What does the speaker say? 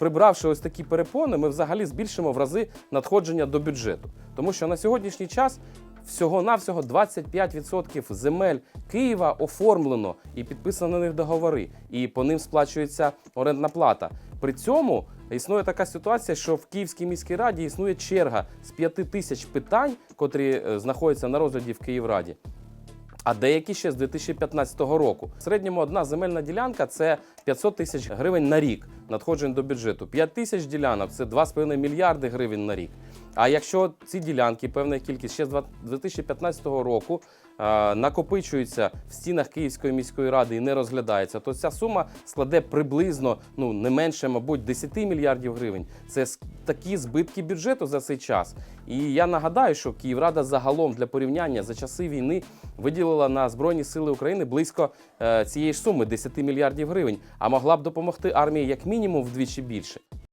прибравши ось такі перепони, ми взагалі збільшимо в рази надходження до бюджету. Тому що на сьогоднішній час всього-навсього 25% земель Києва оформлено і підписано на них договори, і по ним сплачується орендна плата. При цьому існує така ситуація, що в Київській міській раді існує черга з 5 тисяч питань, котрі е, знаходяться на розгляді в Київраді. А деякі ще з 2015 року. В середньому одна земельна ділянка це 500 тисяч гривень на рік надходжень до бюджету. 5 тисяч ділянок це 2,5 мільярди гривень на рік. А якщо ці ділянки, певна кількість ще з 2015 року накопичуються в стінах Київської міської ради і не розглядається, то ця сума складе приблизно ну не менше, мабуть, 10 мільярдів гривень. Це такі збитки бюджету за цей час. І я нагадаю, що Київрада загалом для порівняння за часи війни виділила на Збройні Сили України близько е, цієї ж суми 10 мільярдів гривень, а могла б допомогти армії як мінімум вдвічі більше.